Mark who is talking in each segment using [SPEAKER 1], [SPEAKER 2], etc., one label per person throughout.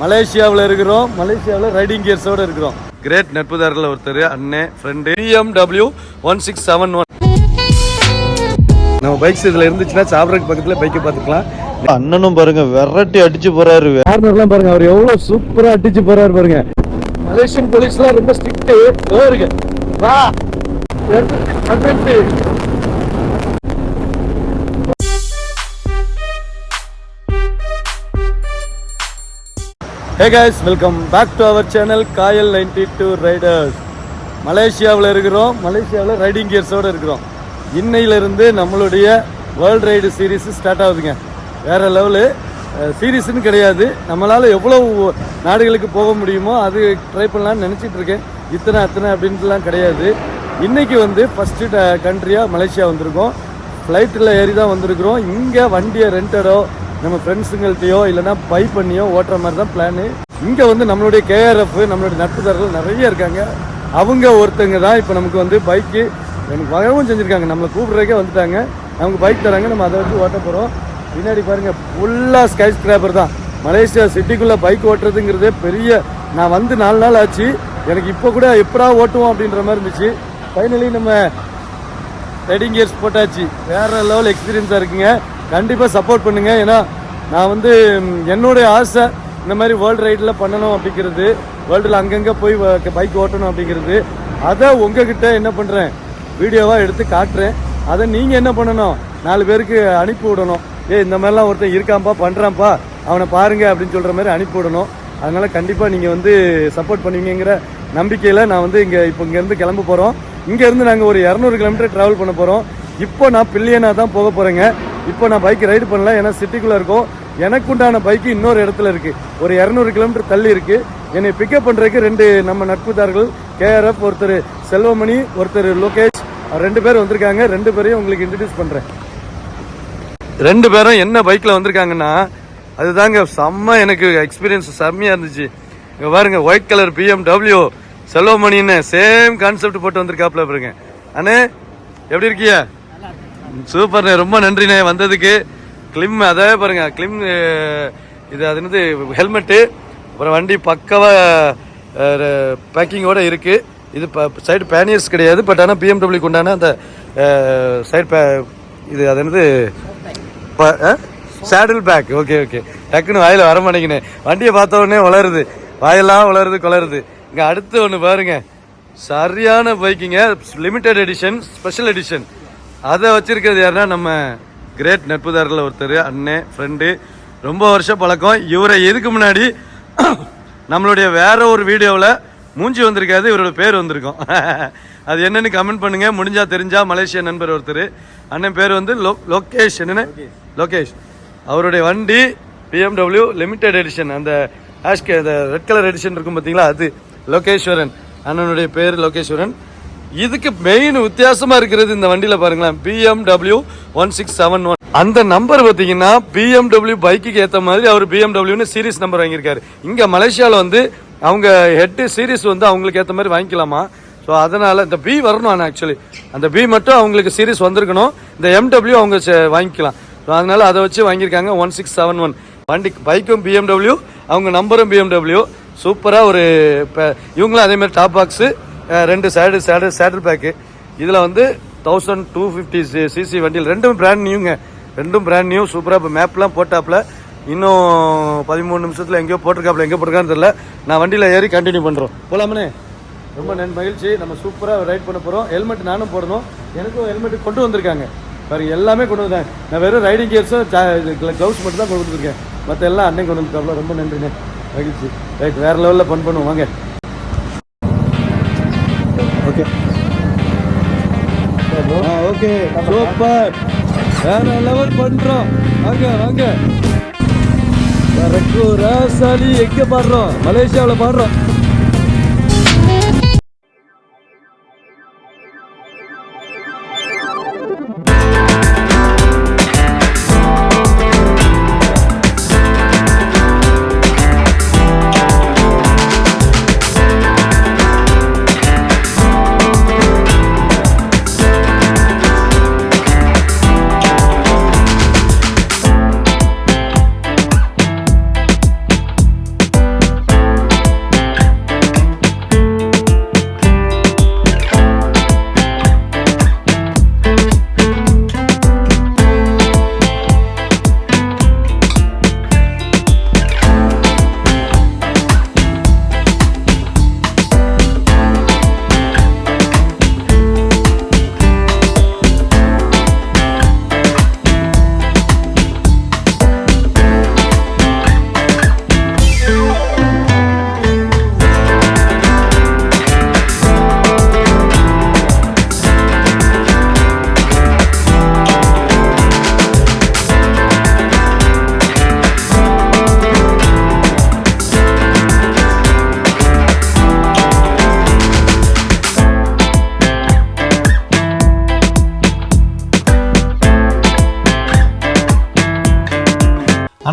[SPEAKER 1] மலேசியாவில் இருக்கிறோம். மலேசியாவில் ரைடிங் கியர்ஸோடு இருக்கிறோம். கிரேட் நட்புதாரில் ஒருத்தர் அண்ணே friend BMW one six seven one நம்ம பைக்ஸ் இதில் இருந்துச்சுன்னா சாப்பிட்றதுக்கு பக்கத்தில் பைக்கை பார்த்துக்கலாம்.
[SPEAKER 2] அண்ணனும் பாருங்க விரட்டி அடிச்சு போறாரு.
[SPEAKER 1] கார்னர்லாம் பாருங்க அவர் எவ்வளவு சூப்பரா அடிச்சு போறாரு பாருங்க. மலேசியன் போலீஸ்லாம் ரொம்ப ஸ்ட்ரிக்ட் இருக்கு வா. Hey guys welcome back to our channel Kayal ninety two riders மலேசியாவில் இருக்கிறோம் மலேசியாவில் ரைடிங் கியர்ஸோடு இருக்கிறோம். இன்னையிலிருந்து நம்மளுடைய வேர்ல்டு ரைடு சீரீஸ் ஸ்டார்ட் ஆகுதுங்க. வேறு லெவலு சீரீஸ்னு கிடையாது. நம்மளால் எவ்வளோ நாடுகளுக்கு போக முடியுமோ அது ட்ரை பண்ணலான்னு நினச்சிட்டு இருக்கேன். இத்தனை அத்தனை அப்படின்ட்டுலாம் கிடையாது. இன்றைக்கி வந்து ஃபஸ்ட்டு கண்ட்ரியாக மலேசியா வந்திருக்கோம். ஃப்ளைட்டில் ஏறி தான் வந்திருக்கிறோம். இங்கே வண்டியை ரெண்டடோ நம்ம ஃப்ரெண்ட்ஸுங்கள்ட்டையோ இல்லைன்னா பை பண்ணியோ ஓட்டுற மாதிரி தான் பிளானு இங்கே வந்து நம்மளுடைய கேஆர்எஃப் நம்மளுடைய நட்புதாரர்கள் நிறைய இருக்காங்க. அவங்க ஒருத்தங்க தான் இப்போ நமக்கு வந்து பைக்கு எனக்கு வகவும் செஞ்சுருக்காங்க. நம்மளை கூப்பிட்றதுக்கே வந்துட்டாங்க. நமக்கு பைக் தராங்க. நம்ம அதை வச்சு ஓட்ட போகிறோம் பின்னாடி பாருங்கள் ஃபுல்லாக ஸ்கை ஸ்கிராப்பர் தான். மலேசியா சிட்டிக்குள்ளே பைக் ஓட்டுறதுங்கிறதே பெரிய நான் வந்து நாலு நாள் ஆச்சு. எனக்கு இப்போ கூட எப்படா ஓட்டுவோம் அப்படின்ற மாதிரி இருந்துச்சு. ஃபைனலி நம்ம ரைடிங் கியர்ஸ் போட்டாச்சு. வேற லெவல் எக்ஸ்பீரியன்ஸாக இருக்குங்க. கண்டிப்பாக சப்போர்ட் பண்ணுங்கள் ஏன்னா நான் வந்து என்னுடைய ஆசை இந்த மாதிரி வேர்ல்டு ரைடில் பண்ணணும் அப்படிங்கிறது வேர்ல்டில் அங்கங்கே போய் பைக் ஓட்டணும் அப்படிங்கிறது. அதை உங்ககிட்ட என்ன பண்ணுறேன் வீடியோவாக எடுத்து காட்டுறேன். அதை நீங்கள் என்ன பண்ணணும்? நாலு பேருக்கு அனுப்பி விடணும். ஏய் இந்த மாதிரிலாம் ஒருத்தன் இருக்கான்ப்பா பண்ணுறான்ப்பா அவனை பாருங்க அப்படின்னு சொல்கிற மாதிரி அனுப்பி விடணும். அதனால் கண்டிப்பாக நீங்கள் வந்து சப்போர்ட் பண்ணுவீங்கிற நம்பிக்கையில் நான் வந்து இங்கே இப்போ இங்கேருந்து கிளம்ப போகிறோம் இங்கேருந்து நாங்கள் ஒரு இரநூறு கிலோமீட்டர் ட்ராவல் பண்ண போகிறோம் இப்போ நான் பில்லியனாக தான் போக போகிறேங்க இப்போ நான் பைக் ரைடு பண்ணல ஏன்னா சிட்டிக்குள்ளே இருக்கோம். எனக்கு உண்டான பைக்கு இன்னொரு இடத்துல இருக்குது ஒரு இரநூறு கிலோமீட்டர் தள்ளி இருக்குது என்னை பிக்கப் பண்ணுறதுக்கு ரெண்டு நம்ம நட்புதார்கள் கேஆர்எஃப் ஒருத்தர் செல்வமணி ஒருத்தர் லோகேஷ் ரெண்டு பேர் வந்திருக்காங்க. ரெண்டு பேரையும் உங்களுக்கு இன்ட்ரடியூஸ் பண்ணுறேன் ரெண்டு பேரும் என்ன பைக்கில் வந்திருக்காங்கன்னா அதுதாங்க செம்ம எனக்கு எக்ஸ்பீரியன்ஸ் செம்மையாக இருந்துச்சு. இங்கே பாருங்க ஒயிட் கலர் பிஎம்டபிள்யூ செல்வமணின்னு சேம் கான்செப்ட் போட்டு வந்திருக்காப்ல பாருங்க. அண்ணே எப்படி இருக்கீங்க சூப்பர்ண்ணே ரொம்ப நன்றிண்ணே வந்ததுக்கு. கிளிம் அதே பாருங்க கிளிம் இது அது என்னது ஹெல்மெட்டு அப்புறம் வண்டி பக்கவாக பேக்கிங்கோட இருக்குது இது சைடு பேனியர்ஸ் கிடையாது பட் ஆனால் பிஎம்டபிள்யூக்கு உண்டான அந்த சைடு பே இது அது என்னது சேடில் பேக் ஓகே ஓகே டக்குன்னு வாயில் வர மாட்டேங்கினேன் வண்டியை பார்த்த உடனே வளருது வாயெல்லாம் வளருது குளருது. இங்கே அடுத்து ஒன்று பாருங்க. சரியான பைக்குங்க லிமிட்டெட் எடிஷன் ஸ்பெஷல் எடிஷன் அதை வச்சிருக்கிறது யாருன்னா நம்ம கிரேட் நட்புதாரில் ஒருத்தர் அண்ணே ஃப்ரெண்டு ரொம்ப வருஷம் பழக்கம். இவரை எதுக்கு முன்னாடி நம்மளுடைய வேற ஒரு வீடியோவில் மூஞ்சி வந்திருக்காது இவரோட பேர் வந்திருக்கும். அது என்னன்னு கமெண்ட் பண்ணுங்கள் முடிஞ்சா தெரிஞ்சால் மலேசியா நண்பர் ஒருத்தர். அண்ணன் பேர் வந்து லோ லோகேஷ். என்னென்ன? லோகேஷ். அவருடைய வண்டி பிஎம்டபிள்யூ லிமிடெட் எடிஷன் அந்த ஆஷ்கே அந்த ரெட் கலர் எடிஷன் இருக்கும் பார்த்தீங்களா அது லோகேஸ்வரன். அண்ணனுடைய பேர் லோகேஸ்வரன். இதுக்கு மெயின் வித்தியாசமா இருக்கிறது இந்த வண்டியில பாருங்களேன். BMW one six seven one அந்த நம்பர் பார்த்தீங்கன்னா பிஎம்டபிள்யூ பைக்குக்கு ஏற்ற மாதிரி அவர் பிஎம்டபிள்யூன்னு சீரிஸ் நம்பர் வாங்கியிருக்காரு. இங்க மலேசியாவில் வந்து அவங்க ஹெட் சீரிஸ் வந்து அவங்களுக்கு ஏற்ற மாதிரி வாங்கிக்கலாமா? ஸோ அதனால இந்த பி வரணும் ஆனால் ஆக்சுவலி அந்த பி மட்டும் அவங்களுக்கு சீரிஸ் வந்திருக்கணும். இந்த எம்டபிள்யூ அவங்க சே- வாங்கிக்கலாம். ஸோ அதனால அதை வச்சு வாங்கியிருக்காங்க ஒன் சிக்ஸ் செவன் ஒன் வண்டி பைக்கும் பிஎம்டபிள்யூ அவங்க நம்பரும் பிஎம்டபிள்யூ சூப்பராக ஒரு இப்போ இவங்களும் அதே மாதிரி டாப் பாக்ஸு ரெண்டு சேடு சேடு சேடல் பேக்கு இதில் வந்து தௌசண்ட் டூ ஃபிஃப்டி சிசி வண்டியில் ரெண்டும் பிராண்ட் நியூங்க ரெண்டும் பிராண்ட் நியூ சூப்பராக இப்போ மேப்லாம் போட்டாப்புல. இன்னும் பதிமூணு நிமிஷத்தில் எங்கேயோ போட்டிருக்காப்புல. எங்கே போட்டிருக்கான்னு தெரியல. நான் வண்டியில் ஏறி கண்டினியூ பண்ணுறோம் போலாமனே ரொம்ப நன் மகிழ்ச்சி நம்ம சூப்பராக ரைட் பண்ண போகிறோம் ஹெல்மெட் நானும் போடணும். எனக்கும் ஹெல்மெட் கொண்டு வந்திருக்காங்க. வேறு எல்லாமே கொண்டு வந்தேன். நான் வெறும் ரைடிங் கியர்ஸும் க்ளவுஸ் மட்டும் தான் கொண்டு வந்திருக்கேன். மற்ற எல்லாம் அன்னைக்கு கொண்டு வந்துருக்காப்ல ரொம்ப நன்றிண்ணே. மகிழ்ச்சி. ரைட் வேறு லெவலில் பண் பண்ணுவோம். வாங்க. ஓகே. ஓகே. சூப்பர். வேற லெவல் பண்றோம். வாங்க வாங்க. சரக்கு ராசாலி எங்க பாடுறோம்? மலேசியாவில் பாடுறோம்.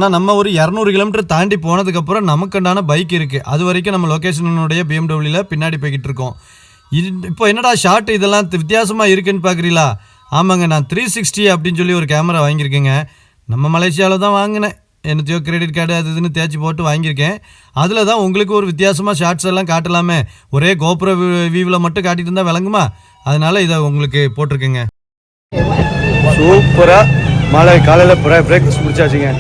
[SPEAKER 1] ஆனால் நம்ம ஒரு இரநூறு கிலோமீட்டர் தாண்டி போனதுக்கப்புறம் நமக்குண்டான பைக் இருக்குது அது வரைக்கும் நம்ம லொக்கேஷனுடைய பிஎம்டபிள்யூவில் பின்னாடி போய்கிட்டு இருக்கோம். இது இப்போ என்னடா ஷார்ட் இதெல்லாம் வித்தியாசமாக இருக்குன்னு பார்க்குறீங்களா ஆமாங்க நான் த்ரீ சிக்ஸ்டி அப்படின்னு சொல்லி ஒரு கேமரா வாங்கியிருக்கேங்க. நம்ம மலேசியாவில் தான் வாங்கினேன். என்னத்தையோ கிரெடிட் கார்டு அது இதுன்னு தேய்ச்சி போட்டு வாங்கியிருக்கேன். அதில் தான் உங்களுக்கு ஒரு வித்தியாசமாக ஷார்ட்ஸ் எல்லாம் காட்டலாமே. ஒரே கோபுர வியூவில் மட்டும் காட்டிட்டு இருந்தால் விளங்குமா? அதனால இதை உங்களுக்கு போட்டிருக்கேங்க. சூப்பராக மாலை காலையில் பிரேக்ஃபாஸ்ட் முடிச்சாச்சுங்க.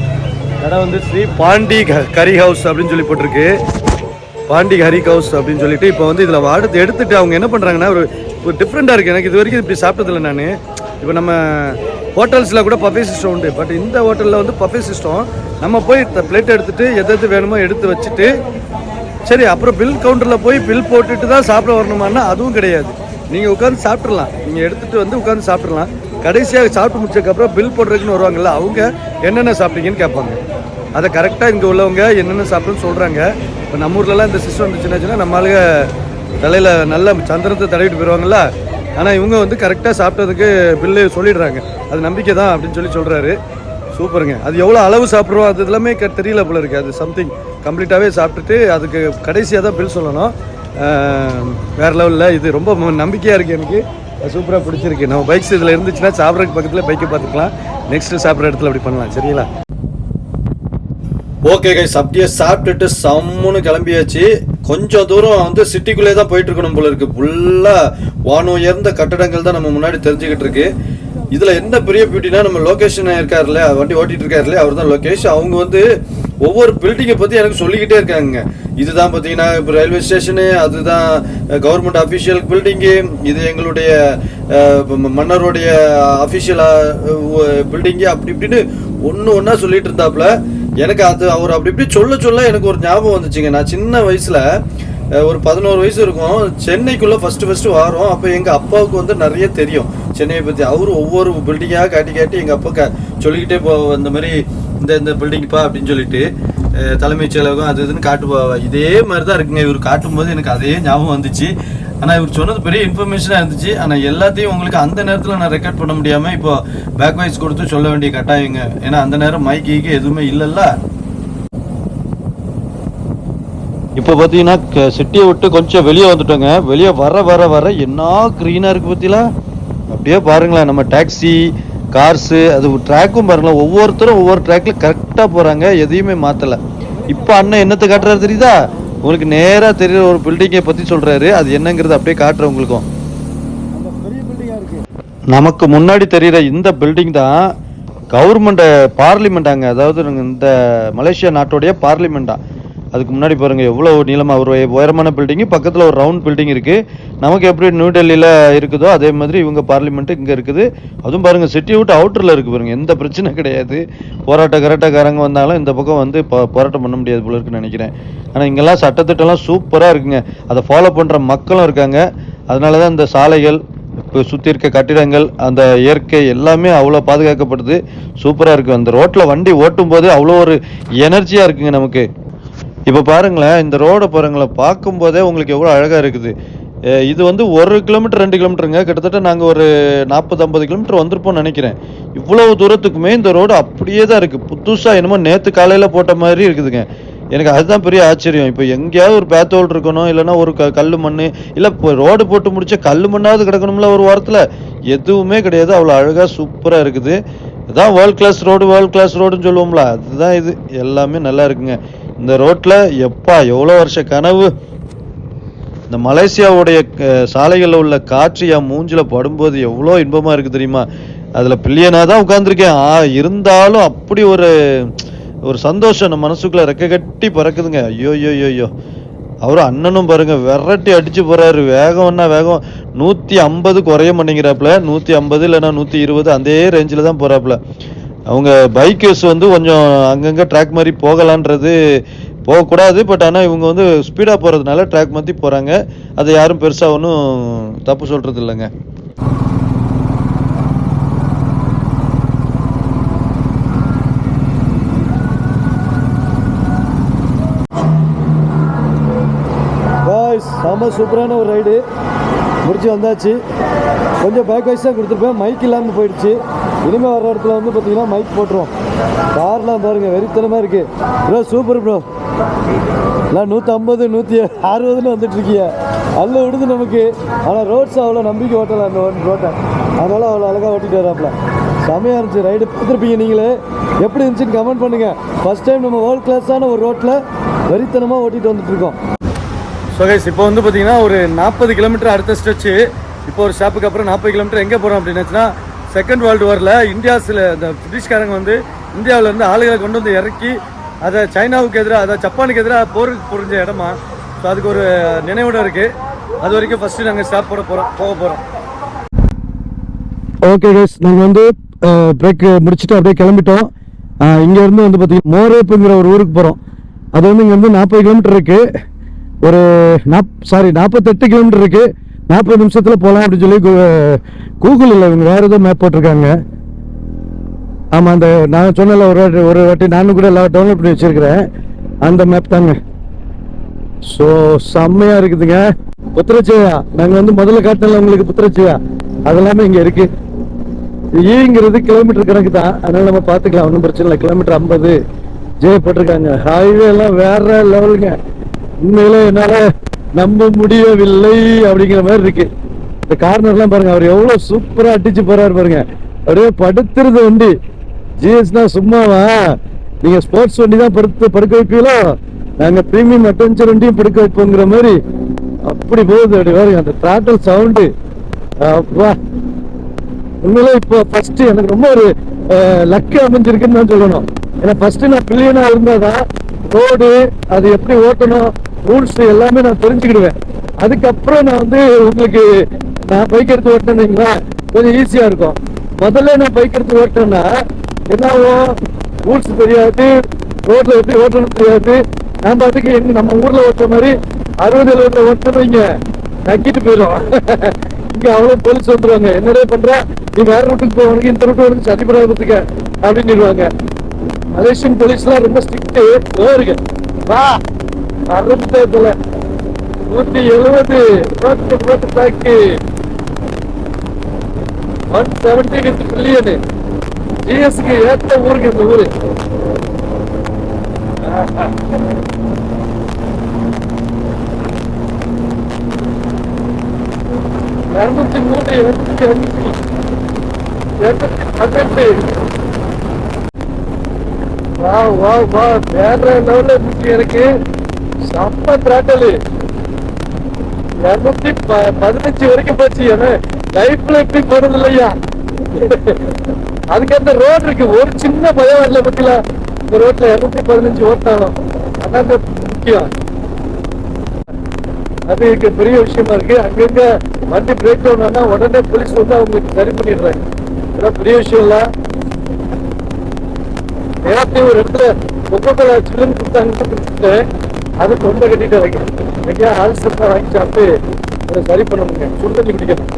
[SPEAKER 1] கடை வந்து ஸ்ரீ பாண்டி க- கரி ஹவுஸ் அப்படின்னு சொல்லி போட்டிருக்கு. பாண்டி ஹரி ஹவுஸ் அப்படின்னு சொல்லிட்டு இப்போ வந்து இதில் அடுத்து எடுத்துட்டு அவங்க என்ன பண்ணுறாங்கன்னா ஒரு ஒரு டிஃப்ரெண்ட்டாக இருக்குது எனக்கு இது வரைக்கும் இப்படி சாப்பிட்டதில்ல நான். இப்போ நம்ம ஹோட்டல்ஸில் கூட பஃபே சிஸ்டம் உண்டு. பட் இந்த ஹோட்டலில் வந்து பஃபே சிஸ்டம் நம்ம போய் பிளேட் எடுத்துட்டு எது எது வேணுமோ எடுத்து வச்சுட்டு சரி அப்புறம் பில் கவுண்டரில் போய் பில் போட்டுட்டு தான் சாப்பிட வரணுமானா அதுவும் கிடையாது. நீங்கள் உட்காந்து சாப்பிட்றலாம் நீங்கள் எடுத்துகிட்டு வந்து உட்காந்து சாப்பிட்றலாம் கடைசியாக சாப்பிட்டு முடிச்சதுக்கப்புறம் பில் போடுறதுக்குன்னு வருவாங்கல்ல அவங்க என்னென்ன சாப்பிட்டீங்கன்னு கேட்பாங்க. அதை கரெக்டாக இங்கே உள்ளவங்க என்னென்ன சாப்பிட்டுன்னு சொல்கிறாங்க இப்போ நம்ம ஊர்லலாம் இந்த சிஸ்டம் இருந்துச்சுன்னா நம்ம ஆளுங்க தலையில் நல்ல சந்திரத்தை தடவிட்டு போயிடுவாங்கல்ல ஆனால் இவங்க வந்து கரெக்டாக சாப்பிட்டதுக்கு பில்லு சொல்லிடுறாங்க. அது நம்பிக்கை தான் அப்படின்னு சொல்லி சொல்கிறாரு சூப்பருங்க. அது எவ்வளோ அளவு சாப்பிட்றோம் அது எல்லாமே க- தெரியல போல இருக்குது அது சம்திங் கம்ப்ளீட்டாகவே சாப்பிட்டுட்டு அதுக்கு கடைசியாக தான் பில் சொல்லணும். வேறு லெவலில் இது ரொம்ப நம்பிக்கையாக இருக்குது எனக்கு. சூப்பராக பிடிச்சிருக்கு. நம்ம பைக்ஸ் இதில் இருந்துச்சுன்னா சாப்பிட்றதுக்கு பக்கத்தில் பைக்கை பார்த்துக்கலாம். நெக்ஸ்ட்டு சாப்பிட்ற இடத்துல அப்படி பண்ணலாம். சரிங்களா? ஓகே கைஸ் அப்படியே சாப்பிட்டுட்டு சம்முன்னு கிளம்பியாச்சு. கொஞ்சம் தூரம் வந்து சிட்டிக்குள்ளே தான் போயிட்டு இருக்கணும் போல இருக்கு. ஃபுல்லாக வானம் உயர்ந்த கட்டடங்கள் தான் நம்ம முன்னாடி தெரிஞ்சுக்கிட்டு இருக்கு. இதில் என்ன பெரிய பியூட்டினா நம்ம லொகேஷன் இருக்காருல்ல வண்டி ஓட்டிட்டு இருக்காருல்ல அவர் தான் லொக்கேஷன் அவங்க வந்து ஒவ்வொரு பில்டிங்கை பற்றி எனக்கு சொல்லிக்கிட்டே இருக்காங்க. இதுதான் பார்த்தீங்கன்னா இப்போ ரயில்வே ஸ்டேஷனு அதுதான் கவர்மெண்ட் அஃபிஷியல் பில்டிங்கு இது எங்களுடைய மன்னருடைய அஃபிஷியல் பில்டிங்கு அப்படி இப்படின்னு ஒன்று ஒன்றா சொல்லிட்டு இருந்தாப்புல எனக்கு அது அவர் அப்படி இப்படி சொல்ல சொல்ல எனக்கு ஒரு ஞாபகம் வந்துச்சுங்க. நான் சின்ன வயசில் ஒரு பதினோரு வயசு இருக்கும். சென்னைக்குள்ளே ஃபஸ்ட்டு ஃபஸ்ட்டு வாரோம் அப்போ எங்கள் அப்பாவுக்கு வந்து நிறைய தெரியும். சென்னையை பற்றி அவரு ஒவ்வொரு பில்டிங்காக காட்டி காட்டி எங்கள் அப்பா க- சொல்லிக்கிட்டே போ இந்த மாதிரி இந்த இந்த பில்டிங்ப்பா அப்படின்னு சொல்லிட்டு தலைமைச் செயலகம் அது இதுன்னு காட்டுவா இதே மாதிரி தான் இருக்குங்க. இவர் காட்டும் போது எனக்கு அதே ஞாபகம் வந்துச்சு. ஆனால் இவர் சொன்னது பெரிய இன்ஃபர்மேஷனாக இருந்துச்சு. ஆனால் எல்லாத்தையும் உங்களுக்கு அந்த நேரத்தில் நான் ரெக்கார்ட் பண்ண முடியாமல் இப்போ பேக் வாய்ஸ் கொடுத்து சொல்ல வேண்டிய கட்டாயங்க. ஏன்னா அந்த நேரம் மைக் கீக்கு எதுவுமே இல்லைல்ல.
[SPEAKER 2] இப்போ பார்த்தீங்கன்னா சிட்டியை விட்டு கொஞ்சம் வெளியே வந்துட்டோங்க. வெளியே வர வர வர என்ன க்ரீனாக இருக்குது பார்த்தீங்களா அப்படியே பாருங்களேன் நம்ம டாக்ஸி கார்ஸு அது ட்ராக்கும் பாருங்களேன் ஒவ்வொருத்தரும் ஒவ்வொரு ட்ராக்ல கரெக்டாக போகிறாங்க எதையுமே மாற்றலை இப்போ அண்ணன் என்னத்தை காட்டுறாரு தெரியுதா? உங்களுக்கு நேராக தெரியுற ஒரு பில்டிங்கை பற்றி சொல்கிறாரு அது என்னங்கிறது அப்படியே காட்டுறேன் உங்களுக்கும். நமக்கு முன்னாடி தெரிகிற இந்த பில்டிங் தான் கவர்மெண்ட் பார்லிமெண்ட்டாங்க அதாவது இந்த மலேசியா நாட்டுடைய பார்லிமெண்ட்டாக அதுக்கு முன்னாடி பாருங்க எவ்வளோ நீளமாக ஒரு உயரமான பில்டிங்கு பக்கத்தில் ஒரு ரவுண்ட் பில்டிங் இருக்குது நமக்கு எப்படி நியூ டெல்லியில் இருக்குதோ அதே மாதிரி இவங்க பார்லிமெண்ட்டு இங்கே இருக்குது. அதுவும் பாருங்க சிட்டி விட்டு அவுட்டரில் இருக்குது பாருங்க எந்த பிரச்சனை கிடையாது. போராட்ட கராட்டக்காரங்க வந்தாலும் இந்த பக்கம் வந்து போராட்டம் பண்ண முடியாது போல இருக்குன்னு நினைக்கிறேன். ஆனால் இங்கெல்லாம் சட்டத்திட்டம்லாம் சூப்பராக இருக்குங்க. அதை ஃபாலோ பண்ணுற மக்களும் இருக்காங்க. அதனால தான் இந்த சாலைகள் இப்போ சுற்றி இருக்க கட்டிடங்கள் அந்த இயற்கை எல்லாமே அவ்வளோ பாதுகாக்கப்படுது. சூப்பராக இருக்குது அந்த ரோட்டில் வண்டி ஓட்டும் போது அவ்வளோ ஒரு எனர்ஜியாக இருக்குங்க நமக்கு. இப்போ பாருங்களேன் இந்த ரோடை பாருங்களேன் பார்க்கும்போதே உங்களுக்கு எவ்வளோ அழகாக இருக்குது. இது வந்து ஒரு கிலோமீட்டர் ரெண்டு கிலோமீட்டருங்க கிட்டத்தட்ட நாங்கள் ஒரு நாற்பது ஐம்பது கிலோமீட்டர் வந்திருப்போம்னு நினைக்கிறேன். இவ்வளவு தூரத்துக்குமே இந்த ரோடு அப்படியே தான் இருக்குது புதுசாக என்னமோ நேற்று காலையில் போட்ட மாதிரி இருக்குதுங்க. எனக்கு அதுதான் பெரிய ஆச்சரியம். இப்போ எங்கேயாவது ஒரு பேத்தோல் இருக்கணும் இல்லைன்னா ஒரு க கல் மண் இல்லை இப்போ ரோடு போட்டு முடிச்ச கல் மண்ணாவது கிடக்கணும்ல ஒரு வாரத்தில்? எதுவுமே கிடையாது. அவ்வளோ அழகாக சூப்பராக இருக்குது. இதான் world class road world class ரோடுன்னு சொல்லுவோம்ல. அதுதான் இது. எல்லாமே நல்லா இருக்குங்க. இந்த ரோட்டில் எப்பா எவ்வளோ வருஷ கனவு? இந்த மலேசியாவுடைய சாலைகளில் உள்ள காற்று என் மூஞ்சில் படும்போது எவ்வளோ இன்பமாக இருக்குது தெரியுமா? அதில் பிள்ளையனாக தான் உட்காந்துருக்கேன் ஆ இருந்தாலும் அப்படி ஒரு ஒரு சந்தோஷம் நம்ம மனசுக்குள்ளே ரெக்க கட்டி பறக்குதுங்க. ஐயோ ஐயோ ஐயோ ஐயோ. அவரும் அண்ணனும் பாருங்க விரட்டி அடிச்சு போறாரு. வேகம்னா வேகம். நூற்றி ஐம்பது குறைய மாட்டேங்கிறாப்புல. நூற்றி ஐம்பது இல்லைன்னா நூற்றி இருபது அதே ரேஞ்சில் தான் போறாப்புல. அவங்க பைக்கர்ஸ் வந்து கொஞ்சம் அங்கங்கே ட்ராக் மாதிரி போகலான்றது போகக்கூடாது. பட் ஆனால் இவங்க வந்து ஸ்பீடாக போகிறதுனால ட்ராக் மாற்றி போகிறாங்க அதை யாரும் பெருசாக ஒன்றும் தப்பு சொல்கிறது இல்லைங்க.
[SPEAKER 1] பாய்ஸ் செம்ம சூப்பரான ஒரு ரைடு முடிச்சு வந்தாச்சு. கொஞ்சம் பேக் வைஸ் தான் கொடுத்துருப்பேன். மைக் இல்லாமல் போயிடுச்சு. இனிமே வர இடத்துல வந்து பார்த்தீங்கன்னா மைக் போட்டுருவோம். கார்லாம் பாருங்க வெறித்தனமாக இருக்கு. Bro super bro. எல்லாம் நூற்றம்பது நூற்றி அறுபதுன்னு வந்துட்டு அதில் அல்ல விடுது நமக்கு. ஆனால் ரோட்ஸ் அவ்வளோ நம்பிக்கை ஓட்டலாம் அந்த ரோட்டை அதனால அவ்வளோ அழகாக ஓட்டிட்டு வராப்புல செமையாக இருந்துச்சு. ரைடு பார்த்துருப்பீங்க நீங்களே. எப்படி இருந்துச்சுன்னு கமெண்ட் பண்ணுங்க. ஃபர்ஸ்ட் டைம் நம்ம வேர்ல்ட் கிளாஸான ஒரு ரோட்டில் வெறித்தனமாக ஓட்டிட்டு வந்துட்டு இருக்கோம். ஸோ கைஸ் இப்போ வந்து பார்த்தீங்கன்னா ஒரு நாற்பது கிலோமீட்டர் அடுத்த ஸ்ட்ரெச்சு இப்போ ஒரு ஸ்டாப்புக்கு அப்புறம் நாற்பது கிலோமீட்டர் எங்கே போகிறோம் அப்படின்னு செகண்ட் வேர்ல்டு வாரில் இந்தியா சில இந்த பிரிட்டிஷ்காரங்க வந்து இந்தியாவிலேருந்து ஆளுகளை கொண்டு வந்து இறக்கி அதை சைனாவுக்கு எதிராக அதை ஜப்பானுக்கு எதிராக போருக்கு புரிஞ்ச இடமா ஸோ அதுக்கு ஒரு நினைவிடம் இருக்குது அது வரைக்கும் ஃபஸ்ட்டு நாங்கள் ஸ்டாப் போட போகிறோம் போக போகிறோம் ஓகே கைஸ் நாங்கள் வந்து பிரேக் முடிச்சுட்டு அப்படியே கிளம்பிட்டோம். இங்கேருந்து வந்து பார்த்தீங்கன்னா மோரேப்புங்கிற ஒரு ஊருக்கு போகிறோம் அது வந்து இங்கேருந்து நாற்பது கிலோமீட்டர் இருக்குது ஒரு நாப் சாரி நாற்பத்தெட்டு கிலோமீட்டர் இருக்குது நாற்பது நிமிஷத்தில் போகலாம் அப்படின்னு சொல்லி கூகுளில் இவங்க வேறு ஏதோ மேப் போட்டிருக்காங்க. ஆமாம் அந்த நான் சொன்னல ஒரு வாட்டி ஒரு வாட்டி நானும் கூட எல்லாம் டவுன்லோட் பண்ணி வச்சுருக்கிறேன். அந்த மேப் தாங்க. ஸோ செம்மையாக இருக்குதுங்க. புத்திரச்சியா நாங்கள் வந்து முதல்ல காட்டினல உங்களுக்கு புத்திரச்சியா? அதெல்லாமே இங்கே இருக்குது ஈங்கிறது கிலோமீட்டர் கணக்கு தான். அதனால் நம்ம பார்த்துக்கலாம் ஒன்றும் பிரச்சனை இல்லை. கிலோமீட்டர் ஐம்பது. ஜே போட்டிருக்காங்க. ஹைவே எல்லாம் வேற லெவலுங்க உண்மையில என்னால் நம்ப முடியவில்லை அப்படிங்கிற மாதிரி இருக்குது இந்த கார்னர்லாம் பாருங்க அவர் எவ்வளவு சூப்பரா அடிச்சு போறாரு பாருங்க. அப்படியே படுத்துறது வண்டி. ஜிஎஸ்னா சும்மாவா? நீங்க ஸ்போர்ட்ஸ் வண்டி தான் படுத்து படுக்க வைப்பீங்களோ? நாங்க பிரீமியம் அட்வென்ச்சர் வண்டியும் படுக்க வைப்போங்கிற மாதிரி அப்படி போகுது. அப்படி பாருங்க அந்த த்ராட்டல் சவுண்டு அப்பா உண்மையிலே இப்போ ஃபர்ஸ்ட் எனக்கு ரொம்ப ஒரு லக்கு அமைஞ்சிருக்குன்னு தான் சொல்லணும். ஏன்னா ஃபர்ஸ்ட் நான் பில்லியனா இருந்தாதான் ரோடு அது எப்படி ஓட்டணும் ரூல்ஸ் எல்லாமே நான் தெரிஞ்சுக்கிடுவேன். அதுக்கப்புறம் நான் வந்து உங்களுக்கு நான் பைக் எடுத்து ஓட்டினீங்களா கொஞ்சம் ஈஸியாக இருக்கும். முதல்ல நான் பைக் எடுத்து ஓட்டினேன்னா என்னவோ ஆகும் ரூல்ஸ் தெரியாது ரோட்ல எப்படி ஓட்டணும் தெரியாது. நம்ம அதுக்கு நம்ம ஊர்ல ஓட்டுற மாதிரி அறுபது எழுபதுல ஓட்டணும் தங்கிட்டு நக்கிட்டு போயிடும் இங்க அவ்வளவு போலீஸ் வந்துருவாங்க. என்னடே பண்ற? நீ வேற ரூட்டுக்கு போவானுக்கு இந்த ரூட்டு வந்து சட்டிபுராபத்துக்கு அப்படின்னு சொல்லுவாங்க. மலேசியன் போலீஸ்லாம் ரொம்ப ஸ்ட்ரிக்ட் இருக்கு வா. அறுபத்தே நூத்தி எழுபது நூத்தி முப்பத்தி பேக்கு. ஒன் செவன்டி வித் பில்லியனு ஜிஎஸ்க்கு ஏத்த ஊருக்கு இந்த ஊரு. இருநூத்தி மூணு இரநூத்தி அஞ்சு. இரநூத்தி பன்னெண்டு. வா வா வா. வேற லெவல்ல இருந்துச்சு எனக்கு செம்ம திராட்டலு இரநூத்தி ப- பதினஞ்சு வரைக்கும் போச்சு. ஏன்னா லைஃப்ல எப்படி போறது இல்லையா? அதுக்கு அந்த ரோடு இருக்கு. ஒரு சின்ன பயம் வரல பத்தில. இந்த ரோட்ல இரநூத்தி பதினஞ்சு ஓட்டாலும் அதான் முக்கியம். அது இருக்கு பெரிய விஷயமா இருக்கு. அங்கங்க வண்டி பிரேக் டவுன் ஆனா உடனே போலீஸ் வந்து அவங்களுக்கு சரி பண்ணிடுறாங்க. இதெல்லாம் பெரிய விஷயம் இல்ல நேரத்தையும் ஒரு இடத்துல கொக்கோகோலா சில்லுன்னு கொடுத்தாங்கன்னு கொடுத்துட்டு அது தொண்டை கட்டிட்டு வைக்கிறேன் எங்கேயா ஆல்சர் வாங்கி சாப்பிட்டு அதை சரி பண்ணணுங்க. சுடு தண்ணி குடிக்கணும்.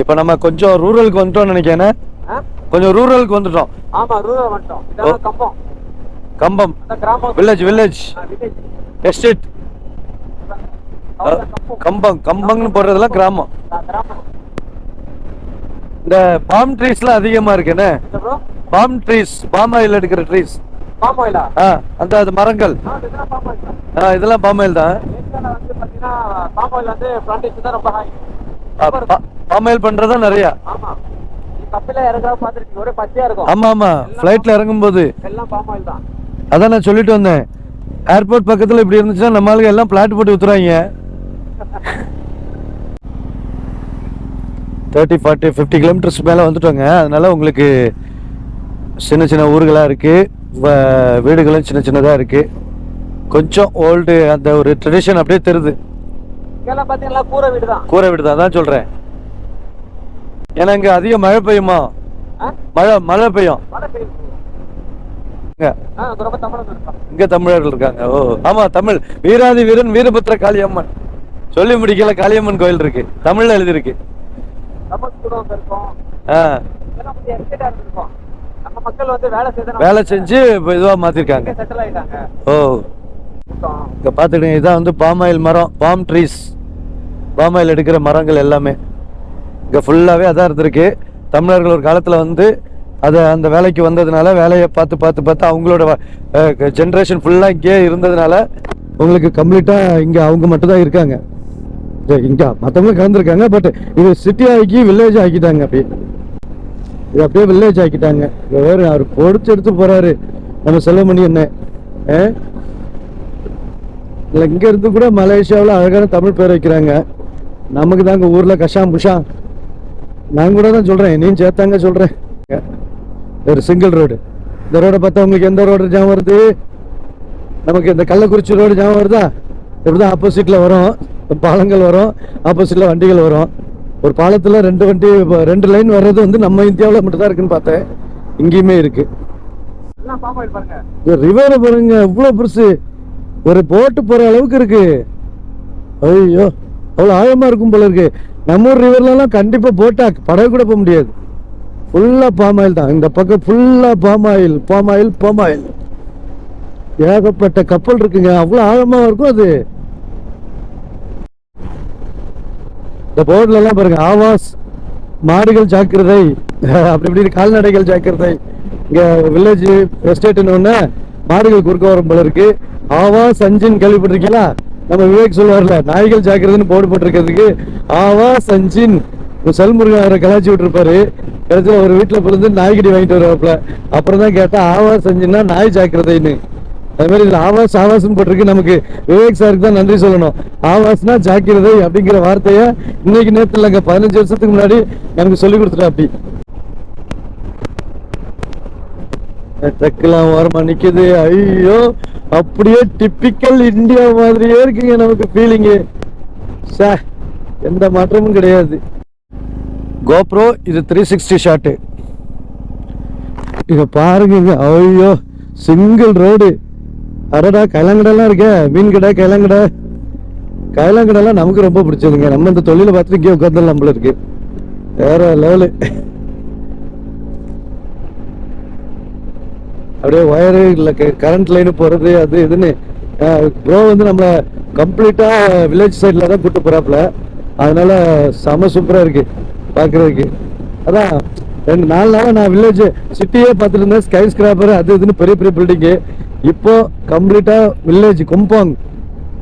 [SPEAKER 1] இப்போ நம்ம கொஞ்சம் ரூரலுக்கு வந்துட்டோம்னு நினைக்கிறேன். கொஞ்சம் ரூரலுக்கு வந்துட்டோம்.
[SPEAKER 3] ஆமா ரூரல் வந்துட்டோம். கம்பம்.
[SPEAKER 1] கம்பம். Village village. எஸ்டேட்.
[SPEAKER 3] கம்பம்.
[SPEAKER 1] கம்பம் கம்பங்கன்னு போடுறதெல்லாம் கிராமம். இந்த பாம் ட்ரீஸ்லாம் அதிகமா இருக்குண்ணே பாம் ட்ரீஸ் பாம் ஆயில் எடுக்கிற ட்ரீஸ் அந்த அது மரங்கள்.
[SPEAKER 3] ஆ இதெல்லாம் பாம் ஆயில் தான்.
[SPEAKER 1] ஆ இதெல்லாம் பாம் ஆயில் பண்றதா நிறைய.
[SPEAKER 3] ஆமா. இறங்காம
[SPEAKER 1] ஆமா ஃப்ளைட்ல
[SPEAKER 3] ஆயில் தான்.
[SPEAKER 1] அதான் நான் சொல்லிட்டு வந்தேன். ஏர்போர்ட் பக்கத்துல இப்படி இருந்துச்சுன்னா நம்ம ஆளுங்க எல்லாம் பிளாட் போட்டு வித்துறாங்க தேர்ட்டி ஃபார்ட்டி ஃபிஃப்டி கிலோமீட்டர்ஸ் மேலே வந்துட்டோங்க. அதனால உங்களுக்கு சின்ன சின்ன ஊர்களாக இருக்குது வீடுகளும் சின்ன சின்னதாக இருக்குது கொஞ்சம் ஓல்டு அந்த ஒரு ட்ரெடிஷன் அப்படியே தெரியுது.
[SPEAKER 3] கூரை வீடு தான்
[SPEAKER 1] கூரை வீடு தான் தான் சொல்கிறேன் ஏன்னா இங்கே அதிக மழை பெய்யுமா? மழை மழை பெய்யும். இங்கே? தமிழர்கள் இருக்காங்க. ஓ ஆமா தமிழ். வீராதி வீரன் வீரபத்ர காளியம்மன். சொல்லி முடிக்கல காளியம்மன் கோயில் இருக்கு. தமிழ்ல எழுதியிருக்கு.
[SPEAKER 3] வேலை
[SPEAKER 1] செஞ்சு இப்போ இதுவா மாத்திருக்காங்க.
[SPEAKER 3] செட்டில் ஆயிட்டாங்க.
[SPEAKER 1] ஓ. இங்க பாத்துக்கிட்டீங்க இதான் வந்து பாம் ஆயில் மரம் பாம் ட்ரீஸ் பாம் ஆயில் எடுக்கிற மரங்கள் எல்லாமே. இங்கே ஃபுல்லாகவே அதான் இருந்திருக்கு. தமிழர்கள் ஒரு காலத்தில் வந்து அதை அந்த வேலைக்கு வந்ததுனால வேலையை பார்த்து பார்த்து பார்த்து அவங்களோட ஜென்ரேஷன் ஃபுல்லாக இங்கேயே இருந்ததுனால உங்களுக்கு கம்ப்ளீட்டாக இங்கே அவங்க மட்டும் தான் இருக்காங்க. இங்கே மற்றவங்களும் கலந்துருக்காங்க பட் இது சிட்டி ஆக்கி வில்லேஜ் ஆக்கிட்டாங்க அப்படியே. இது அப்படியே வில்லேஜ் ஆக்கிட்டாங்க. வேறு அவர் பொடிச்சு எடுத்து போகிறாரு நம்ம செல்வமணி என்ன ஆ? இங்கேருந்து இருந்து கூட மலேசியாவில் அழகான தமிழ் பேர் வைக்கிறாங்க. நமக்கு தாங்க ஊரில் கஷாம் புஷா நான் கூட தான் சொல்கிறேன் நீ சேர்த்தாங்க சொல்கிறேன் ஒரு சிங்கிள் ரோடு இந்த ரோடை பார்த்தா உங்களுக்கு எந்த ரோடு ஜாம் வருது? நமக்கு இந்த கள்ளக்குறிச்சி ரோடு ஜாம் வருதா? இப்படி தான் ஆப்போசிட்டில் வரும். பாலங்கள் வரும். ஆப்போசிட்டில் வண்டிகள் வரும். ஒரு பாலத்துல ரெண்டு வண்டி ரெண்டு லைன் வர்றது வந்து நம்ம இந்தியாவில் மட்டும் தான் இருக்குன்னு பார்த்தேன். இங்கேயுமே இருக்கு. ரிவரை பாருங்க. இவ்வளவு பெருசு. ஒரு போட்டு போற அளவுக்கு இருக்கு. ஐயோ அவ்வளோ ஆழமா இருக்கும் போல இருக்கு. நம்ம ஊர் ரிவர்ல எல்லாம் கண்டிப்பா போட்டா படகு கூட போக முடியாது. ஃபுல்லா பாம் ஆயில் தான். இந்த பக்கம் ஃபுல்லா palm oil palm oil palm oil ஏகப்பட்ட கப்பல் இருக்குங்க. அவ்வளோ ஆழமா இருக்கும் அது. இந்த போர்டுல எல்லாம் பாருங்க ஆவாஸ் மாடுகள் ஜாக்கிரதை அப்படி இப்படி கால்நடைகள் ஜாக்கிரதை. இங்க வில்லேஜ் எஸ்டேட்னு ஒன்று மாடுகள் குறுக்க வரும் போல இருக்கு. ஆவாஸ் அஞ்சின் கேள்விப்பட்டிருக்கீங்களா? நம்ம விவேக் சொல்லுவார்ல நாய்கள் ஜாக்கிரதைன்னு போர்டு போட்டிருக்கிறதுக்கு ஆவாஸ் அஞ்சின் செல்முருகன் அவரை கலாச்சி விட்டுருப்பாரு. கடைசியில் ஒரு வீட்டில் பிறந்து நாய்கடி வாங்கிட்டு வருவாப்புல. அப்புறம் தான் கேட்டால் ஆவாஸ் அஞ்சுன்னா நாய் ஜாக்கிரதைன்னு. அது மாதிரி இதில் ஆவாஸ் ஆவாஸ்னு போட்டிருக்கு. நமக்கு விவேக் சாருக்கு தான் நன்றி சொல்லணும். ஆவாஸ்னா ஜாக்கிரதை அப்படிங்கிற வார்த்தையை இன்னைக்கு நேரத்தில் இல்லைங்க. பதினஞ்சு வருஷத்துக்கு முன்னாடி எனக்கு சொல்லி கொடுத்துட்டா அப்படி ட்ரக்கெல்லாம் ஓரமா நிக்குது. ஐயோ அப்படியே டிப்பிக்கல் இந்தியா மாதிரியே இருக்குங்க நமக்கு ஃபீலிங்கு சே எந்த மாற்றமும் கிடையாது. கோப்ரோ இது த்ரீ சிக்ஸ்டி ஷாட்டு இதை பாருங்க. ஐயோ சிங்கிள் ரோடு அடடா கைலாங்கடெல்லாம் இருக்கே. மீன் கடை கைலாங்கடை கைலாங்கடெல்லாம் நமக்கு ரொம்ப பிடிச்சதுங்க நம்ம இந்த தொழிலை பார்த்துட்டு இங்கே உட்காந்துடலாம் நம்மள இருக்கு வேற லெவலு அப்படியே ஒயரு இல்லை கரண்ட் லைனு போகிறது அது இதுன்னு ப்ரோ வந்து நம்மளை கம்ப்ளீட்டாக வில்லேஜ் சைடில் தான் கூட்டு போகிறாப்புல அதனால செம சூப்பராக இருக்கு. பார்க்குறதுக்கு. அதான் ரெண்டு நாலு நாளாக நான் வில்லேஜ் சிட்டியே பார்த்துட்டு இருந்தேன். ஸ்கை ஸ்கிராப்பர் அது இதுன்னு பெரிய பெரிய பில்டிங்கு இப்போ கம்ப்ளீட்டாக வில்லேஜ் கும்பாங்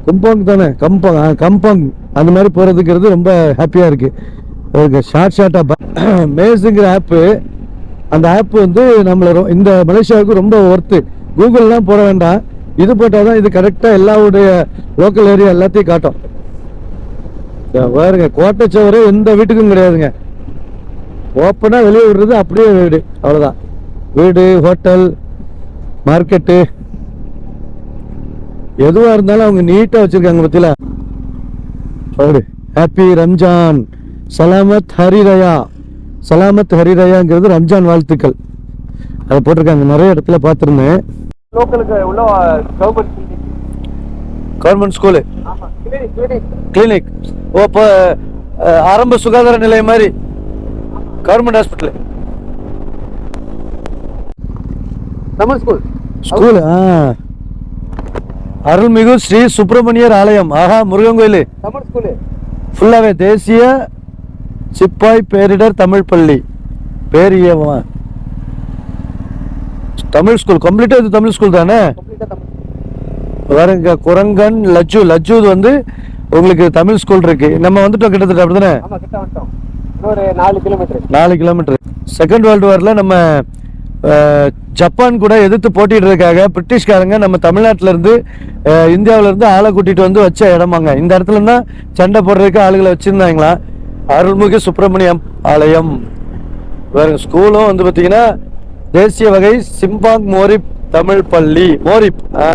[SPEAKER 1] கும்பாங் தானே? கம்பாங் ஆ, கம்பாங் அந்த மாதிரி போகிறதுங்கிறது ரொம்ப ஹாப்பியாக இருக்குது ஷார்ட் ஷார்ட்டாக மேஸுங்கிற ஆப்பு அந்த ஆப் வந்து நம்மளை இந்த மலேசியாவுக்கு ரொம்ப ஒர்த்து கூகுள்லாம் போட வேண்டாம். இது போட்டால் தான் இது கரெக்டாக எல்லாவுடைய லோக்கல் ஏரியா எல்லாத்தையும் காட்டும். பாருங்க கோட்டைச்சவரே எந்த வீட்டுக்கும் கிடையாதுங்க. ஓப்பனாக வெளியே விடுறது அப்படியே வீடு. அவ்வளோதான் வீடு ஹோட்டல் மார்க்கெட்டு எதுவாக இருந்தாலும் அவங்க நீட்டாக வச்சுருக்காங்க பத்தியில பாரு ஹாப்பி ரம்ஜான். சலாமத் ஹரிரயா. சலாமத் ஹரிரயாங்கிறது ரம்ஜான் வாழ்த்துக்கள். அதை போட்டிருக்காங்க. நிறைய இடத்துல பார்த்துருந்தேன்.
[SPEAKER 4] லோக்கலுக்கு உள்ள கவர்மெண்ட்
[SPEAKER 1] கவர்மெண்ட் ஸ்கூலு.
[SPEAKER 4] கிளினிக்
[SPEAKER 1] ஓ இப்போ ஆரம்ப சுகாதார நிலையம் மாதிரி. Government hospital
[SPEAKER 4] Tamil school.
[SPEAKER 1] School ஆ. அருள்மிகு ஸ்ரீ சுப்பிரமணியர் ஆலயம் ஆஹா முருகன் கோயில். ஃபுல்லாகவே தேசிய சிப்பாய் பேரிடர் தமிழ் பள்ளி. பேரியவா தமிழ் ஸ்கூல் கம்ப்ளீட்டாக இது தமிழ் ஸ்கூல் தானே? பாருங்க குரங்கன் லஜ்ஜு லஜ்ஜு வந்து உங்களுக்கு தமிழ் ஸ்கூல் இருக்கு. நம்ம வந்துட்டோம் கிட்டத்தட்ட
[SPEAKER 4] வந்துட்டோம். இன்னொரு நாலு கிலோமீட்டர்
[SPEAKER 1] நாலு கிலோமீட்டர் செகண்ட் வேர்ல்டு வாரில் நம்ம ஜப்பான் கூட எதிர்த்து போட்டிடுறதுக்காக பிரிட்டிஷ்காரங்க நம்ம தமிழ்நாட்டிலேருந்து இந்தியாவிலேருந்து ஆளை கூட்டிகிட்டு வந்து வச்ச இடமாங்க இந்த இடத்துல தான் சண்டை போடுறதுக்கு ஆளுகளை வச்சிருந்தாங்களா? அருள்மிகு சுப்பிரமணியம் ஆலயம். வேற ஸ்கூலும் வந்து பார்த்தீங்கன்னா தேசிய வகை சிம்பாங் மோரிப் தமிழ் பள்ளி. மோரிப் ஆ.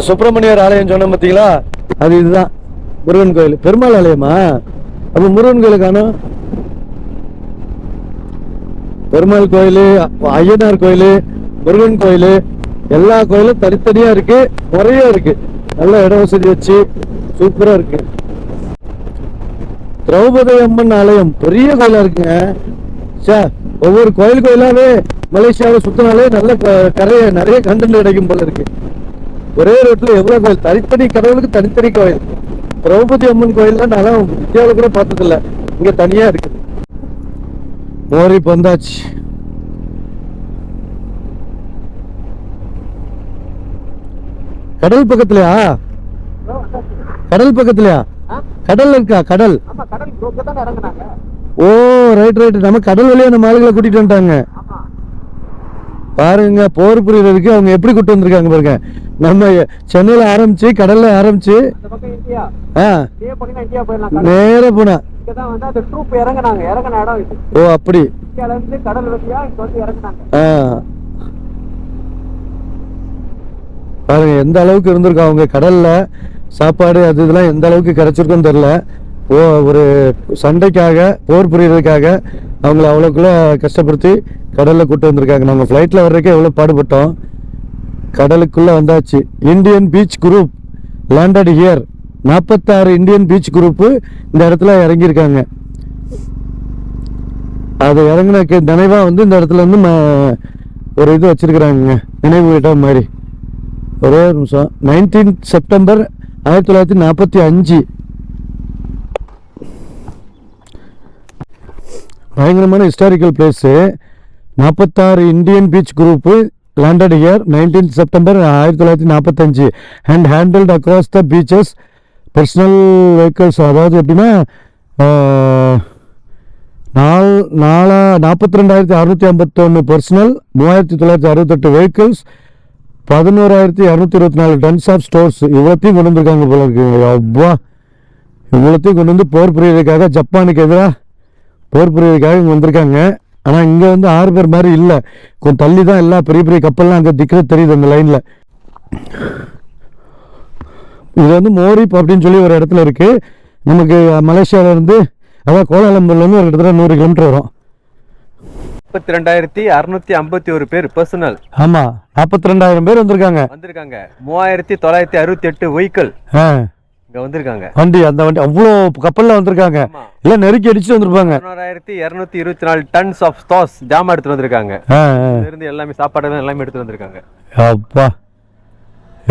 [SPEAKER 1] சுப்பிரமணியர் ஆலயம் சொன்னோம் பார்த்தீங்களா அது இதுதான். முருகன் கோயில். பெருமாள் ஆலயமா? அப்போ முருகன் கோயிலுக்கான பெருமாள் கோயில் ஐயனார் கோயில் முருகன் கோயில் எல்லா கோயிலும் தனித்தனியா இருக்கு முறையா இருக்கு. நல்ல இட வசதி வச்சு சூப்பரா இருக்கு. திரௌபதி அம்மன் ஆலயம் பெரிய கோயிலா இருக்குங்க. சார் ஒவ்வொரு கோயில் கோயிலாவே மலேசியாவில் சுத்தினாலே நல்ல க- கரைய நிறைய கண்டென்ட் கிடைக்கும் போல இருக்கு. ஒரே ரோட்ல எவ்வளவு கோயில்? தனித்தனி கடவுளுக்கு தனித்தனி கோயில். திரௌபதி அம்மன் கோயில்லாம் நல்லா இந்தியாவில் கூட பார்த்ததில்ல. இங்க தனியா இருக்குது மோரி வந்தாச்சு. கடல் பக்கத்துலயா? கடல் பக்கத்துலயா? கடல் இருக்கா? கடல். ஓ ரைட் ரைட் நம்ம கடல் வழியா நம்ம ஆளுகளை கூட்டிட்டு வந்துட்டாங்க. பாருங்க போர் புரியறதுக்கு அவங்க எப்படி கூட்டு வந்திருக்காங்க பாருங்க. நம்ம சென்னையில ஆரம்பிச்சு கடல்ல ஆரம்பிச்சு நேர போனா. ஓ அப்படி. பாருங்க எந்த அளவுக்கு இருந்திருக்கும் அவங்க கடல்ல சாப்பாடு அது இதெல்லாம் எந்த அளவுக்கு கிடைச்சிருக்குன்னு தெரியல. ஓ ஒரு சண்டைக்காக போர் புரியறதுக்காக அவங்கள அவ்வளோக்குள்ள கஷ்டப்படுத்தி கடலில் கூட்டு வந்திருக்காங்க. நம்ம ஃப்ளைட்டில் வர்றதுக்கே எவ்வளோ பாடுபட்டோம். கடலுக்குள்ளே வந்தாச்சு. Indian beach group landed here நாற்பத்தாறு இந்தியன் பீச் குரூப்பு இந்த இடத்துல இறங்கியிருக்காங்க. அது இறங்கின நினைவாக வந்து இந்த இடத்துல வந்து ஒரு இது வச்சிருக்கிறாங்க நினைவு இடம் மாதிரி. ஒரே ஒரு நிமிஷம். நைன்டீன் செப்டம்பர் ஆயிரத்தி தொள்ளாயிரத்தி நாற்பத்தி அஞ்சு. பயங்கரமான ஹிஸ்டாரிக்கல் பிளேஸு நாற்பத்தாறு Indian beach group landed here nineteen September ஆயிரத்தி தொள்ளாயிரத்தி நாற்பத்தஞ்சு and handled across the beaches personnel vehicles அதாவது எப்படின்னா நால் நாலா நாற்பத்தி ரெண்டாயிரத்தி அறுநூற்றி ஐம்பத்தொன்று பர்சனல் மூவாயிரத்தி தொள்ளாயிரத்தி அறுபத்தெட்டு வெஹிக்கிள்ஸ் பதினோராயிரத்தி இரநூத்தி இருபத்தி நாலு டன்ஸ் ஆஃப் ஸ்டோர்ஸ் இவ்வளோத்தையும் கொண்டு வந்திருக்காங்க போல இருக்குங்க அவ்வா இவ்வளோத்தையும் கொண்டு வந்து போர் புரியறதுக்காக ஜப்பானுக்கு எதிராக போர் புரியறதுக்காக இங்கே வந்திருக்காங்க. ஆனால் இங்கே வந்து ஆறு பேர் மாதிரி இல்லை. கொஞ்சம் தள்ளி தான் எல்லா பெரிய பெரிய கப்பல்லாம் அங்கே திக்கிறது தெரியுது அந்த லைனில் இது வந்து மோரிப் அப்படின்னு சொல்லி ஒரு இடத்துல இருக்கு. நமக்கு மலேசியால இருந்து அதாவது கோலாலம்பூர்ல இருந்து ஒரு இடத்துல நூறு கிலோமீட்டர் வரும்.
[SPEAKER 4] முப்பத்தி ரெண்டாயிரத்தி அறுநூத்தி ஐம்பத்தி ஒரு பேர் பர்சனல்
[SPEAKER 1] ஆமா நாற்பத்தி ரெண்டாயிரம் பேர் வந்திருக்காங்க.
[SPEAKER 4] வந்திருக்காங்க. மூவாயிரத்தி தொள்ளாயிரத்தி அறுபத்தி எட்டு வெஹிக்கிள் இங்க வந்திருக்காங்க.
[SPEAKER 1] வண்டி அந்த வண்டி அவ்வளோ கப்பல்ல வந்திருக்காங்க. எல்லாம் நெருக்கி அடிச்சுட்டு வந்திருப்பாங்க.
[SPEAKER 4] பதினோராயிரத்தி இருநூத்தி இருபத்தி நாலு டன்ஸ் ஆஃப் ஸ்டாஸ் ஜாமா எடுத்துட்டு வந்திருக்காங்க. இருந்து எல்லாமே சாப்பாடு எல்லாம் எல்லாமே எடுத்து வந்திருக்காங்க.
[SPEAKER 1] அப்பா.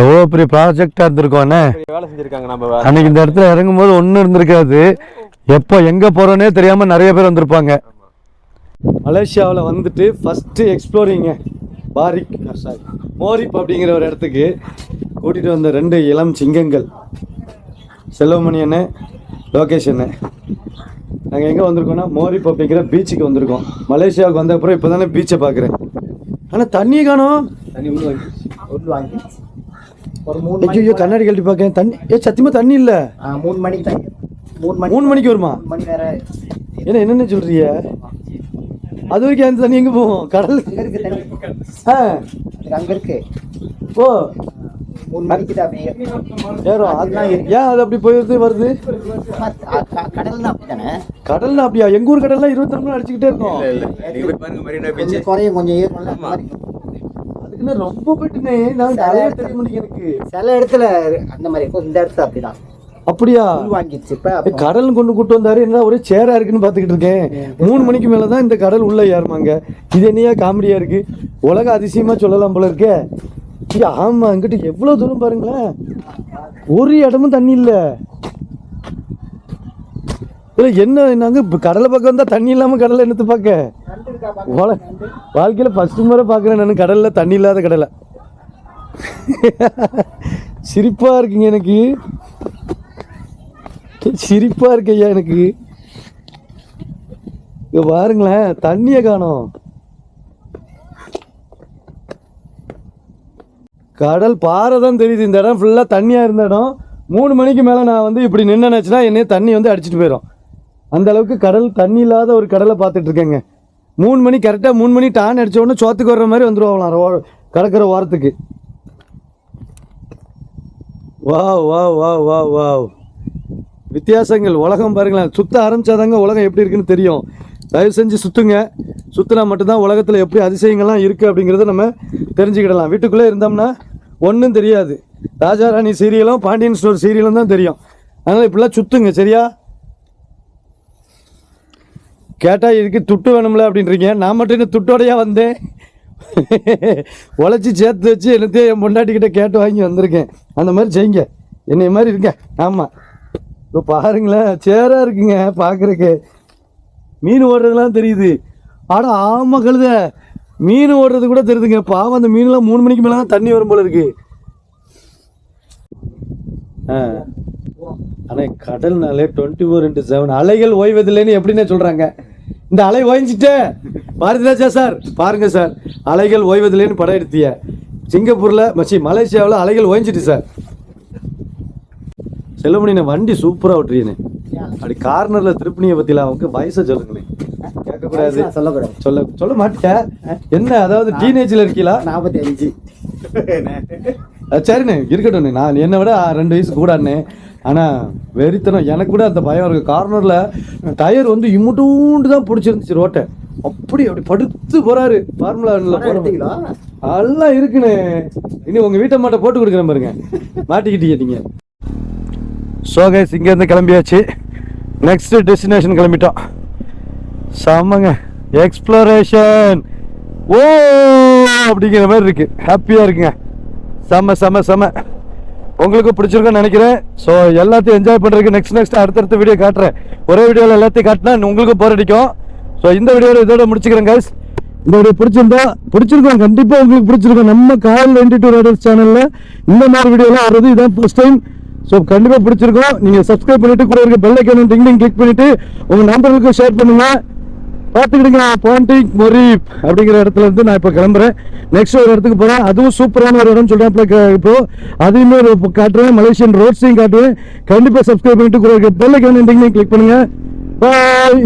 [SPEAKER 1] எவ்வளோ பெரிய ப்ராஜெக்டா இருந்திருக்கும் அண்ணே.
[SPEAKER 4] பெரிய வேலை செஞ்சிருக்காங்க நம்ம
[SPEAKER 1] அன்னைக்கு இந்த இடத்துல இறங்கும்போது ஒன்றும் இருந்திருக்காது. எப்போ எங்கே போகிறோன்னே தெரியாமல் நிறைய பேர் வந்திருப்பாங்க. மலேசியாவில் வந்துட்டு ஃபஸ்ட்டு எக்ஸ்ப்ளோரிங்க பாரிக் சாரி மோரிப் அப்படிங்கிற ஒரு இடத்துக்கு கூட்டிகிட்டு வந்த ரெண்டு இளம் சிங்கங்கள். செல்வமணி அண்ணே லோகேஷ் அண்ணே. நாங்கள் எங்கே வந்திருக்கோம்னா மோரிப் அப்படிங்கிற பீச்சுக்கு வந்திருக்கோம். மலேசியாவுக்கு வந்த அப்புறம் இப்போ தானே பீச்சை பார்க்குறேன். ஆனால் தண்ணியை காணோம்.
[SPEAKER 3] வாங்கி ஒரு மூணு
[SPEAKER 1] ஐயோ கண்ணாடி கழட்டி பார்க்க தண்ணி ஏ சத்தியமா தண்ணி இல்லை?
[SPEAKER 3] மூணு மணிக்கு தான் மூணு மணி
[SPEAKER 1] மூணு மணிக்கு வருமா?
[SPEAKER 3] மூணு மணி வேற.
[SPEAKER 1] என்ன என்னென்ன சொல்றீங்க? அது வரைக்கும் அந்த தண்ணி எங்க போகும்? கடல்
[SPEAKER 3] அங்க இருக்கு தண்ணி.
[SPEAKER 1] ஆ,
[SPEAKER 3] அங்க இருக்கு.
[SPEAKER 1] ஓ.
[SPEAKER 3] மூணு மணிக்கு தான் அப்படியே.
[SPEAKER 1] ஏறும் அதெல்லாம் ஏன் அது அப்படி போயிடுது வருது?
[SPEAKER 3] ஆமா, க- க- கடல் தான் அப்படித்தானே
[SPEAKER 1] கடல்ல அப்படியா? எங்க ஊர் கடல்ல இருபத்தி மணி அடிச்சுக்கிட்டே இருக்கும்.
[SPEAKER 3] குறையும் கொஞ்சம்
[SPEAKER 1] அதுக்குன்னு ரொம்ப போயிட்டுனே நான் நிறைய தெரிய முடியும் எனக்கு.
[SPEAKER 3] சில இடத்துல அந்த மாதிரி இருக்கும். இந்த இடத்துல அப்படிதான்.
[SPEAKER 1] அப்படியா?
[SPEAKER 3] வாங்கிடுச்சு இப்ப
[SPEAKER 1] கடல் கொண்டு கூட்டு வந்தாரு என்ன ஒரே சேரா இருக்குன்னு பாத்துக்கிட்டு இருக்கேன். மூணு மணிக்கு மேலதான் இந்த கடல் உள்ள ஏறுமாங்க. இது என்னையா காமெடியா இருக்கு? உலக அதிசயமா சொல்லலாம் போல இருக்கே. ஆமாம் ஆமா அங்கிட்டு எவ்வளவு தூரம் பாருங்களேன். ஒரு இடமும் தண்ணி இல்லை. இல்லை என்ன நாங்க கடலை பக்கம் வந்தால் தண்ணி இல்லாம கடலை என்னத்து பார்க்க? உல- வாழ்க்கையில ஃபர்ஸ்ட் முறை பாக்குறேன் நான். கடல்ல தண்ணி இல்லாத கடலை. சிரிப்பா இருக்குங்க எனக்கு. சிரிப்பா இருக்கு ஐயா எனக்கு. இங்க பாருங்களேன் தண்ணியை காணும். கடல் பாறை தான் தெரியுது. இந்த இடம் ஃபுல்லாக தண்ணியாக இருந்த இடம். மூணு மணிக்கு மேலே நான் வந்து இப்படி நின்றுச்சுன்னா என்னைய தண்ணி வந்து அடிச்சிட்டு போயிடும் அந்த அளவுக்கு கடல் தண்ணி இல்லாத ஒரு கடலை பார்த்துட்டு இருக்கேங்க. மூணு மணி கரெக்டாக மூணு மணி டான் அடித்த உடனே சோத்துக்கு வர்ற மாதிரி வந்துருவாங்களாம். கடற்கரை ஓரத்துக்கு. வா வா வா வா வா வித்தியாசங்கள். உலகம் பாருங்களேன். சுத்த ஆரம்பித்தாதாங்க உலகம் எப்படி இருக்குன்னு தெரியும். தயவு செஞ்சு சுற்றுங்க சுற்றுனா மட்டும்தான் உலகத்தில் எப்படி அதிசயங்கள்லாம் இருக்குது அப்படிங்கிறத நம்ம தெரிஞ்சுக்கிடலாம். வீட்டுக்குள்ளே இருந்தோம்னா ஒன்றும் தெரியாது. ராஜா ராணி சீரியலும் பாண்டியன் ஸ்டோர் சீரியலும் தான் தெரியும். அதனால் இப்படிலாம் சுற்றுங்க சரியா? கேட்டால் இதுக்கு துட்டு வேணும்ல அப்படின்றீங்க? நான் மட்டும் இன்னும் துட்டோடையா வந்தேன்? உழைச்சி சேர்த்து வச்சு என்னத்தையும் என் பொண்டாட்டிக்கிட்ட கேட்டு வாங்கி வந்திருக்கேன். அந்த மாதிரி செய்யுங்க. என்னைய மாதிரி இருக்கேன் ஆமாம் இப்போ பாருங்களேன். சேராக இருக்குங்க பார்க்குறக்கு மீன் ஓடுறதுலாம் தெரியுது. ஆனால் ஆமாம் கழுத. மீன் ஓடுறது கூட தெரியுதுங்க. பாவம் அந்த மீன்லாம் மூணு மணிக்கு மேலே தான் தண்ணி வரும் போல இருக்கு. ஆ. ஆனால் கடல்னாலே டுவெண்ட்டி ஃபோர் இன்ட்டு செவன் அலைகள் ஓய்வதில்லைன்னு எப்படின்னே சொல்கிறாங்க இந்த அலை ஓய்ஞ்சிட்டே. பாரதிராஜா சார் பாருங்க சார். அலைகள் ஓய்வதில்லைன்னு படம் எடுத்திய. சிங்கப்பூரில் மச்சி மலேசியாவில் அலைகள் ஓய்ஞ்சிட்டு சார். செல்லுமணி வண்டி சூப்பராக ஓட்டுறீனே அப்படி கார்னரில் திருப்பணியை பற்றிலாம் அவங்க வயசை சொல்லுங்களேன். கேட்கக்கூடாது.
[SPEAKER 3] சொல்லக்கூடாது
[SPEAKER 1] சொல்ல சொல்ல மாட்டியா என்ன அதாவது டீனேஜில் இருக்கீங்களா
[SPEAKER 3] நாற்பத்தி அஞ்சு
[SPEAKER 1] சரிண்ணே இருக்கட்டும்ண்ணே. நான் என்னை விட ரெண்டு வயசு கூடாண்ணே ஆனால் வெறித்தனம். எனக்கு கூட அந்த பயம் இருக்கு. கார்னரில் டயர் வந்து இம்முட்டூண்டு தான் பிடிச்சிருந்துச்சு ரோட்டை. அப்படி அப்படி படுத்து போறாரு. ஃபார்முலா
[SPEAKER 3] எடுத்தீங்களா?
[SPEAKER 1] எல்லாம் இருக்குண்ணே. இனி உங்கள் வீட்டை மாட்டை போட்டு கொடுக்குறேன் பாருங்க. மாட்டிக்கிட்டீங்க நீங்கள் ஸோ கைஸ் இங்கேருந்து கிளம்பியாச்சு. நெக்ஸ்ட் டெஸ்டினேஷன் கிளம்பிட்டோம். செம்மங்க. எக்ஸ்ப்ளோரேஷன் ஓ அப்படிங்கிற மாதிரி இருக்கு. ஹாப்பியாக இருக்குங்க. செம்ம செம்ம செம்ம. உங்களுக்கு பிடிச்சிருக்கோன்னு நினைக்கிறேன். ஸோ எல்லாத்தையும் என்ஜாய் பண்ணுறதுக்கு நெக்ஸ்ட் நெக்ஸ்ட் அடுத்தடுத்த வீடியோ காட்டுறேன். ஒரே வீடியோவில் எல்லாத்தையும் காட்டினா உங்களுக்கு போர் அடிக்கும். ஸோ இந்த வீடியோவில் இதோட முடிச்சுக்கிறேன் கைஸ் இந்த வீடியோ பிடிச்சிருந்தா பிடிச்சிருக்கோம் கண்டிப்பாக உங்களுக்கு பிடிச்சிருக்கோம். நம்ம கால் டுவெண்ட்டி டூ ரைடர்ஸ் சேனலில் இந்த மாதிரி வீடியோலாம் வர்றது இதான் ஃபர்ஸ்ட் டைம் ஸோ கண்டிப்பாக பிடிச்சிருக்கும். நீங்கள் சப்ஸ்கிரைப் பண்ணிட்டு கூட இருக்க பெல் ஐக்கான டிங் டிங் கிளிக் பண்ணிட்டு உங்கள் நண்பர்களுக்கு ஷேர் பண்ணுங்கள் பார்த்துக்கிடுங்க பாண்டிங் மொரீப் அப்படிங்கிற இடத்துல இருந்து நான் இப்போ கிளம்புறேன். நெக்ஸ்ட் ஒரு இடத்துக்கு போகிறேன் அதுவும் சூப்பரான ஒரு இடம் சொல்கிறேன் இப்போ அதையுமே காட்டுறேன். மலேசியன் ரோட்ஸையும் காட்டுவேன் கண்டிப்பாக சப்ஸ்கிரைப் பண்ணிட்டு கூட இருக்க பெல் ஐக்கான டிங் கிளிக் பண்ணுங்கள் பாய்